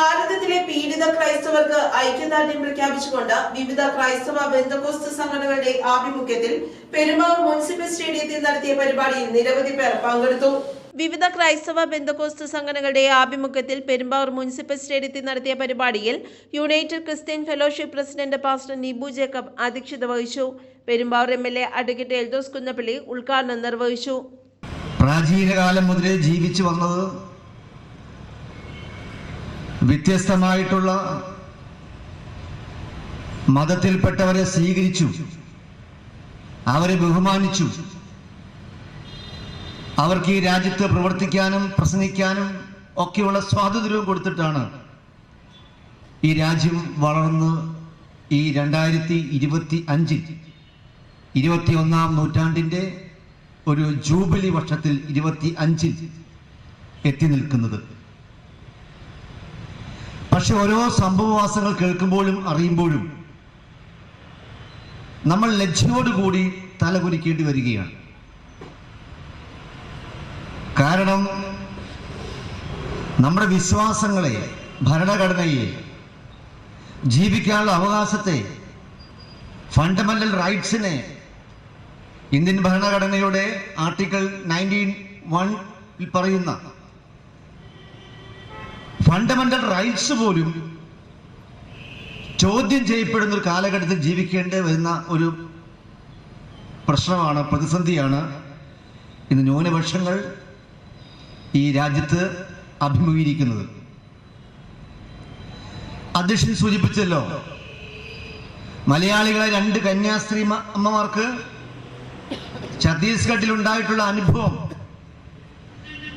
ഭാരതത്തിലെ പീഡിത ക്രൈസ്തവർക്ക് ഐക്യദാർഢ്യം പ്രഖ്യാപിച്ചുകൊണ്ട് വിവിധ ക്രൈസ്തവ ബന്ധുക്കോസ്ത് സംഘടനകളുടെ ആഭിമുഖ്യത്തിൽ പെരുമാവൂർ മുനിസിപ്പൽ സ്റ്റേഡിയത്തിൽ നടത്തിയ പരിപാടിയിൽ നിരവധി പേർ പങ്കെടുത്തു. വിവിധ ക്രൈസ്തവ ബന്ധുക്കോസ്ത് സംഘടനകളുടെ ആഭിമുഖ്യത്തിൽ പെരുമ്പാവൂർ മുനിസിപ്പൽ സ്റ്റേഡിയത്തിൽ നടത്തിയ പരിപാടിയിൽ united Christian fellowship president pastor Nibu Jacob അധ്യക്ഷത വഹിച്ചു. Perumbavoor M L A advocate Eldhose Kunnappilly ഉദ്ഘാടനം നിർവഹിച്ചു. പ്രാചീനകാലം മുതലേ ജീവിച്ചു വന്നത് വ്യത്യസ്തമായിട്ടുള്ള മതത്തിൽപ്പെട്ടവരെ സ്വീകരിച്ചു. അവരെ ബഹുമാനിച്ചു. അവർക്ക് ഈ രാജ്യത്ത് പ്രവർത്തിക്കാനും പ്രസംഗിക്കാനും ഒക്കെയുള്ള സ്വാതന്ത്ര്യവും കൊടുത്തിട്ടാണ് ഈ രാജ്യം വളർന്ന് ഈ രണ്ടായിരത്തി ഇരുപത്തി അഞ്ചിൽ ഇരുപത്തി ഒന്നാം നൂറ്റാണ്ടിന്റെ ഒരു ജൂബിലി വർഷത്തിൽ ഇരുപത്തി അഞ്ചിൽ എത്തി നിൽക്കുന്നത്. പക്ഷെ ഓരോ സംഭവവാസങ്ങൾ കേൾക്കുമ്പോഴും അറിയുമ്പോഴും നമ്മൾ ലജ്ജയോടുകൂടി തലകുരിക്കേണ്ടി വരികയാണ്. കാരണം നമ്മുടെ വിശ്വാസങ്ങളെ ഭരണഘടനയെ ജീവിക്കാനുള്ള അവകാശത്തെ ഫണ്ടമെന്റൽ റൈറ്റ്സിനെ ഇന്ത്യൻ ഭരണഘടനയുടെ ആർട്ടിക്കിൾ നയന്റീൻ വൺ പറയുന്ന ഫണ്ടമെന്റൽ റൈറ്റ്സ് പോലും ചോദ്യം ചെയ്യപ്പെടുന്ന ഒരു കാലഘട്ടത്തിൽ ജീവിക്കേണ്ടി വരുന്ന ഒരു പ്രശ്നമാണ് പ്രതിസന്ധിയാണ് ഇന്ന് ന്യൂനപക്ഷങ്ങൾ ഈ രാജ്യത്ത് അഭിമുഖീകരിക്കുന്നത്. അധ്യക്ഷൻ സൂചിപ്പിച്ചല്ലോ മലയാളികളെ രണ്ട് കന്യാസ്ത്രീ അമ്മമാർക്ക് ഛത്തീസ്ഗഡിൽ ഉണ്ടായിട്ടുള്ള അനുഭവം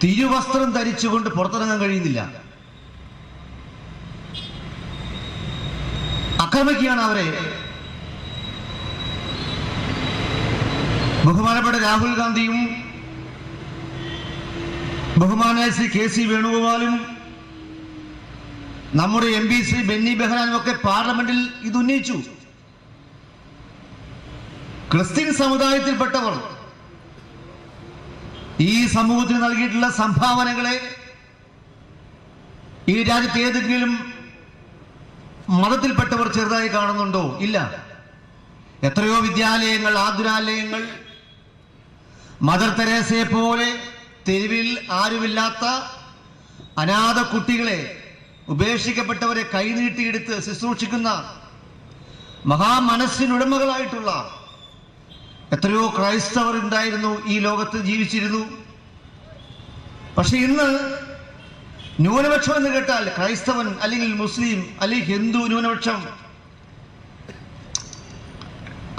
തിരുവസ്ത്രം ധരിച്ചുകൊണ്ട് പുറത്തിറങ്ങാൻ കഴിയുന്നില്ല. ആക്രമിക്കുകയാണ് അവരെ. ബഹുമാനപ്പെട്ട രാഹുൽ ഗാന്ധിയും ബഹുമാനായ ശ്രീ കെ സി വേണുഗോപാലും നമ്മുടെ എം പി ശ്രീ ബെന്നി ബെഹ്റാനും ഒക്കെ പാർലമെന്റിൽ ഇത് ഉന്നയിച്ചു. ക്രിസ്ത്യൻ സമുദായത്തിൽപ്പെട്ടവർ ഈ സമൂഹത്തിന് നൽകിയിട്ടുള്ള സംഭാവനകളെ ഈ രാജ്യത്ത് ഏതെങ്കിലും മതത്തിൽപ്പെട്ടവർ ചെറുതായി കാണുന്നുണ്ടോ? ഇല്ല. എത്രയോ വിദ്യാലയങ്ങൾ ആതുരാലയങ്ങൾ മദർ തെരേസയെ പോലെ തെരുവിൽ ആരുമില്ലാത്ത അനാഥ കുട്ടികളെ ഉപേക്ഷിക്കപ്പെട്ടവരെ കൈനീട്ടിയെടുത്ത് ശുശ്രൂഷിക്കുന്ന മഹാമനസ്സിനുടമകളായിട്ടുള്ള എത്രയോ ക്രൈസ്തവർ ഉണ്ടായിരുന്നു ഈ ലോകത്ത് ജീവിച്ചിരുന്നു. പക്ഷെ ഇന്ന് ന്യൂനപക്ഷം എന്ന് കേട്ടാൽ ക്രൈസ്തവൻ അല്ലെങ്കിൽ മുസ്ലിം അല്ലെങ്കിൽ ഹിന്ദു ന്യൂനപക്ഷം.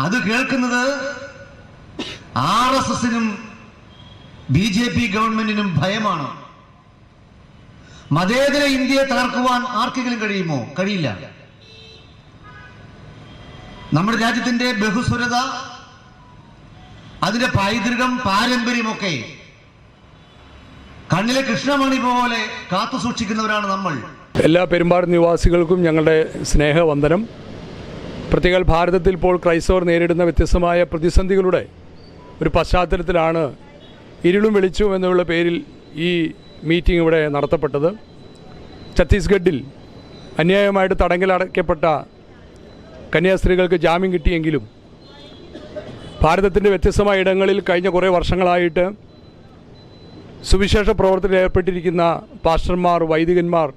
അത് കേൾക്കുന്നത് ആർ എസ് എസിനും ബി ജെ പി ഗവൺമെന്റിനും ഭയമാണ്. മതേതര ഇന്ത്യയെ തകർക്കുവാൻ ആർക്കെങ്കിലും കഴിയുമോ? കഴിയില്ല. നമ്മുടെ രാജ്യത്തിന്റെ ബഹുസ്വരത അതിന്റെ പൈതൃകം പാരമ്പര്യമൊക്കെ കണ്ണിലെ കൃഷ്ണമണി പോലെ കാത്തു സൂക്ഷിക്കുന്നവരാണ് നമ്മൾ. എല്ലാ പെരുമ്പാട് നിവാസികൾക്കും ഞങ്ങളുടെ സ്നേഹവന്ദനം. പ്രത്യേക ഭാരതത്തിൽ ഇപ്പോൾ ക്രൈസ്തവർ നേരിടുന്ന വ്യത്യസ്തമായ പ്രതിസന്ധികളുടെ ഒരു പശ്ചാത്തലത്തിലാണ് ഇരുളും വെളിച്ചവും എന്നുള്ള പേരിൽ ഈ മീറ്റിംഗ് ഇവിടെ നടത്തപ്പെട്ടത്. ഛത്തീസ്ഗഡിൽ അന്യായമായിട്ട് തടങ്കലടയ്ക്കപ്പെട്ട കന്യാസ്ത്രീകൾക്ക് ജാമ്യം കിട്ടിയെങ്കിലും ഭാരതത്തിന്റെ വ്യത്യസ്തമായ ഇടങ്ങളിൽ കഴിഞ്ഞ കുറേ വർഷങ്ങളായിട്ട് സുവിശേഷ പ്രവർത്തനത്തിൽ ഏർപ്പെട്ടിരിക്കുന്ന പാസ്റ്റർമാർ വൈദികന്മാർ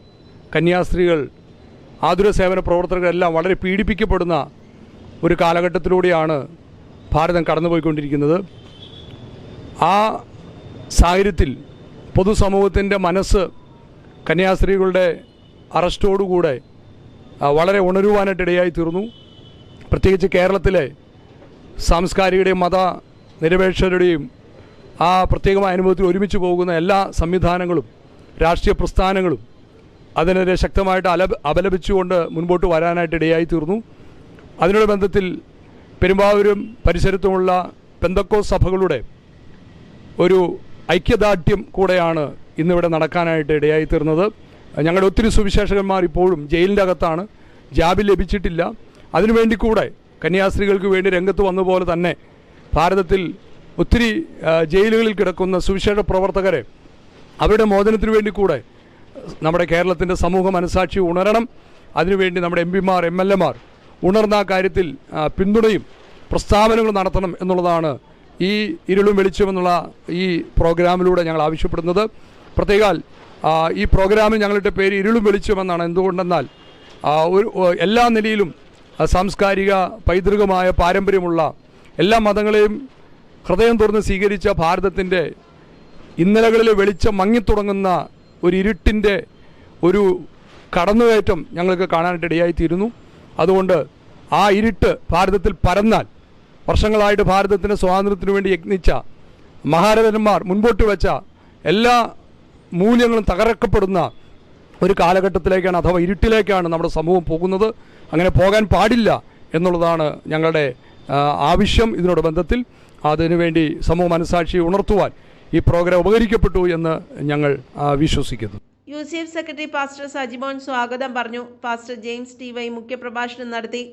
കന്യാസ്ത്രീകൾ ആതുര സേവന പ്രവർത്തകരെല്ലാം വളരെ പീഡിപ്പിക്കപ്പെടുന്ന ഒരു കാലഘട്ടത്തിലൂടെയാണ് ഭാരതം കടന്നുപോയിക്കൊണ്ടിരിക്കുന്നത്. ആ സാഹചര്യത്തിൽ പൊതുസമൂഹത്തിന്റെ മനസ്സ് കന്യാസ്ത്രീകളുടെ അറസ്റ്റോടുകൂടെ വളരെ ഉണരുവാനായിട്ടിടയായി തീർന്നു. പ്രത്യേകിച്ച് കേരളത്തിലെ സാംസ്കാരികയുടെയും മത നിരപേക്ഷരുടെയും ആ പ്രത്യേകമായ അനുഭവത്തിൽ ഒരുമിച്ച് പോകുന്ന എല്ലാ സംവിധാനങ്ങളും രാഷ്ട്രീയ പ്രസ്ഥാനങ്ങളും അതിനെതിരെ ശക്തമായിട്ട് അല അപലപിച്ചുകൊണ്ട് മുൻപോട്ട് വരാനായിട്ട് ഇടയായി തീർന്നു അതിനോട് ബന്ധത്തിൽ പെരുമ്പാവൂരും പരിസരത്തുമുള്ള പെന്തക്കോ സഭകളുടെ ഒരു ഐക്യദാർഢ്യം കൂടെയാണ് ഇന്നിവിടെ നടക്കാനായിട്ട് ഇടയായി തീർന്നത് ഞങ്ങളുടെ ഒത്തിരി സുവിശേഷകന്മാർ ഇപ്പോഴും ജയിലിന്റെ അകത്താണ്. ജാബിൽ ലഭിച്ചിട്ടില്ല. അതിനുവേണ്ടി കൂടെ കന്യാസ്ത്രീകൾക്ക് വേണ്ടി രംഗത്ത് വന്ന പോലെ തന്നെ ഭാരതത്തിൽ ഒത്തിരി ജയിലുകളിൽ കിടക്കുന്ന സുവിശേഷ പ്രവർത്തകരെ അവരുടെ മോചനത്തിന് വേണ്ടി കൂടെ നമ്മുടെ കേരളത്തിന്റെ സമൂഹ മനസാക്ഷി ഉണരണം. അതിനുവേണ്ടി നമ്മുടെ എം പിമാർ എം എൽ എമാർ ഉണർന്ന ആ കാര്യത്തിൽ പിന്തുണയും പ്രസ്താവനകൾ നടത്തണം എന്നുള്ളതാണ് ഈ ഇരുളും വെളിച്ചമെന്നുള്ള ഈ പ്രോഗ്രാമിലൂടെ ഞങ്ങൾ ആവശ്യപ്പെടുന്നത്. പ്രത്യേകാൽ ഈ പ്രോഗ്രാമിൽ ഞങ്ങളുടെ പേര് ഇരുളും വെളിച്ചമെന്നാണ് എന്തുകൊണ്ടെന്നാൽ ഒരു എല്ലാ നിലയിലും സാംസ്കാരിക പൈതൃകമായ പാരമ്പര്യമുള്ള എല്ലാ മതങ്ങളെയും ഹൃദയം തുറന്ന് സ്വീകരിച്ച ഭാരതത്തിന്റെ ഇന്നലകളിൽ വെളിച്ചം മങ്ങിത്തുടങ്ങുന്ന ഒരു ഇരുട്ടിന്റെ ഒരു കടന്നുകയറ്റം ഞങ്ങൾക്ക് കാണാനായിട്ട് ഇടയായിത്തീരുന്നു അതുകൊണ്ട് ആ ഇരുട്ട് ഭാരതത്തിൽ പരന്നാൽ വർഷങ്ങളായിട്ട് ഭാരതത്തിന്റെ സ്വാതന്ത്ര്യത്തിനു വേണ്ടി യത്നിച്ച മഹാരഥന്മാർ മുൻപോട്ട് വെച്ച എല്ലാ മൂല്യങ്ങളും തകർക്കപ്പെടുന്ന ഒരു കാലഘട്ടത്തിലേക്കാണ് അഥവാ ഇരുട്ടിലേക്കാണ് നമ്മുടെ സമൂഹം പോകുന്നത്. അങ്ങനെ പോകാൻ പാടില്ല എന്നുള്ളതാണ് ഞങ്ങളുടെ ആവശ്യം. ഇതിനോട് ബന്ധത്തിൽ അതിനുവേണ്ടി സമൂഹ മനസാക്ഷി ഉണർത്തുവാൻ ഈ പ്രോഗ്രാം ഉപകരിക്കപ്പെട്ടു എന്ന് ഞങ്ങൾ വിശ്വസിക്കുന്നു. U C F secretary pastor Sajimon സ്വാഗതം പറഞ്ഞു. പാസ്റ്റർ ജെയിംസ് ടി വൈ മുഖ്യപ്രഭാഷണം നടത്തി.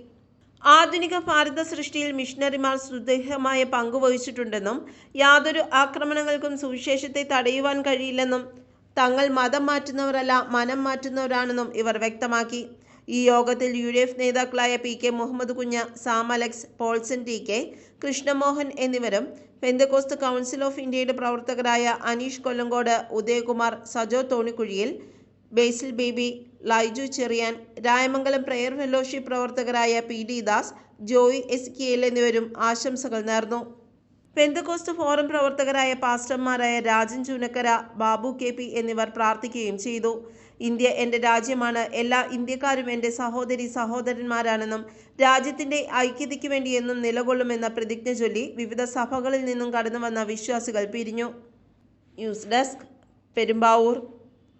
ആധുനിക ഭാരത സൃഷ്ടിയിൽ മിഷണറിമാർ സുദൃഢമായ പങ്കുവഹിച്ചിട്ടുണ്ടെന്നും യാതൊരു ആക്രമണങ്ങൾക്കും സുവിശേഷത്തെ തടയുവാൻ കഴിയില്ലെന്നും തങ്ങൾ മതം മാറ്റുന്നവരല്ല മനം മാറ്റുന്നവരാണെന്നും ഇവർ വ്യക്തമാക്കി. ഈ യോഗത്തിൽ യു ഡി എഫ് നേതാക്കളായ പി കെ മുഹമ്മദ് കുഞ്ഞ Sam Alex Paulson T K Krishnamohan എന്നിവരും പെന്തകോസ്ത് കൗൺസിൽ ഓഫ് ഇന്ത്യയുടെ പ്രവർത്തകരായ Aneesh Kollengode Udayakumar Sajo തോണിക്കുഴിയിൽ Basil Baby Laiju Cherian Rayamangalam prayer fellowship പ്രവർത്തകരായ P D Das Joy S K L എന്നിവരും ആശംസകൾ നേർന്നു. പെന്തകോസ്ത് ഫോറം പ്രവർത്തകരായ പാസ്റ്റർമാരായ രാജൻ ചൂനക്കര ബാബു കെ പി എന്നിവർ പ്രാർത്ഥിക്കുകയും ചെയ്തു. ഇന്ത്യ എന്റെ രാജ്യമാണ്. എല്ലാ ഇന്ത്യക്കാരും എന്റെ സഹോദരി സഹോദരന്മാരാണെന്നും രാജ്യത്തിന്റെ ഐക്യതയ്ക്ക് വേണ്ടി എന്നും നിലകൊള്ളുമെന്ന പ്രതിജ്ഞ ചൊല്ലി വിവിധ സഭകളിൽ നിന്നും കടന്നുവന്ന വിശ്വാസികൾ പിരിഞ്ഞു. News desk Perumbavoor.